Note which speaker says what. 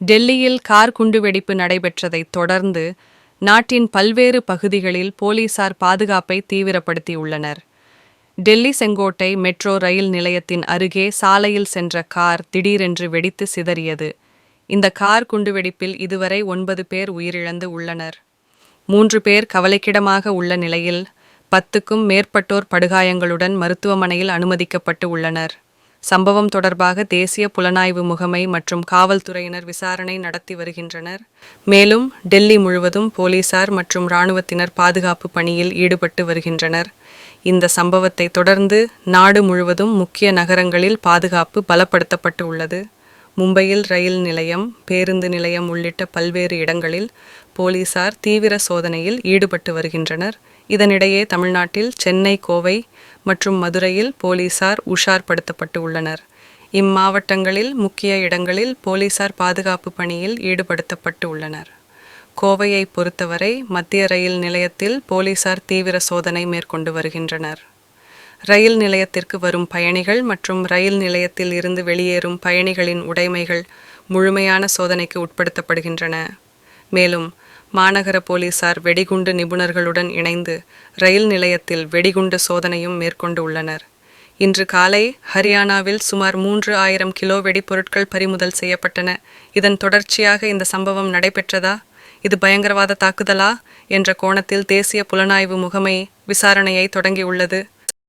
Speaker 1: டெல்லியில் கார் குண்டுவெடிப்பு நடைபெற்றதைத் தொடர்ந்து நாட்டின் பல்வேறு பகுதிகளில் போலீசார் பாதுகாப்பை தீவிரப்படுத்தியுள்ளனர். டெல்லி செங்கோட்டை மெட்ரோ ரயில் நிலையத்தின் அருகே சாலையில் சென்ற கார் திடீரென்று வெடித்து சிதறியது. இந்த கார் குண்டுவெடிப்பில் இதுவரை ஒன்பது பேர் உயிரிழந்து உள்ளனர். மூன்று பேர் கவலைக்கிடமாக உள்ள நிலையில் பத்துக்கும் மேற்பட்டோர் படுகாயங்களுடன் மருத்துவமனையில் அனுமதிக்கப்பட்டு உள்ளனர். சம்பவம் தொடர்பாக தேசிய புலனாய்வு முகமை மற்றும் காவல்துறையினர் விசாரணை நடத்தி வருகின்றனர். மேலும் டெல்லி முழுவதும் போலீசார் மற்றும் இராணுவத்தினர் பாதுகாப்பு பணியில் ஈடுபட்டு வருகின்றனர். இந்த சம்பவத்தை தொடர்ந்து நாடு முழுவதும் முக்கிய நகரங்களில் பாதுகாப்பு பலப்படுத்தப்பட்டு உள்ளது. மும்பையில் ரயில் நிலையம் பேருந்து நிலையம் உள்ளிட்ட பல்வேறு இடங்களில் போலீசார் தீவிர சோதனையில் ஈடுபட்டு வருகின்றனர். இதனிடையே தமிழ்நாட்டில் சென்னை கோவை மற்றும் மதுரையில் போலீசார் உஷார்படுத்தப்பட்டு உள்ளனர். இம்மாவட்டங்களில் முக்கிய இடங்களில் போலீசார் பாதுகாப்பு பணியில் ஈடுபடுத்தப்பட்டு உள்ளனர். கோவையை பொறுத்தவரை மத்திய ரயில் நிலையத்தில் போலீசார் தீவிர சோதனை மேற்கொண்டு வருகின்றனர். ரயில் நிலையத்திற்கு வரும் பயணிகள் மற்றும் ரயில் நிலையத்தில் இருந்து வெளியேறும் பயணிகளின் உடைமைகள் முழுமையான சோதனைக்கு உட்படுத்தப்படுகின்றன. மேலும் மாநகர போலீசார் வெடிகுண்டு நிபுணர்களுடன் இணைந்து ரயில் நிலையத்தில் வெடிகுண்டு சோதனையும் மேற்கொண்டு உள்ளனர். இன்று காலை ஹரியானாவில் சுமார் மூன்று ஆயிரம் கிலோ வெடிபொருட்கள் பறிமுதல் செய்யப்பட்டன. இதன் தொடர்ச்சியாக இந்த சம்பவம் நடைபெற்றதா? இது பயங்கரவாத தாக்குதலா? என்ற கோணத்தில் தேசிய புலனாய்வு முகமை விசாரணையை தொடங்கியுள்ளது.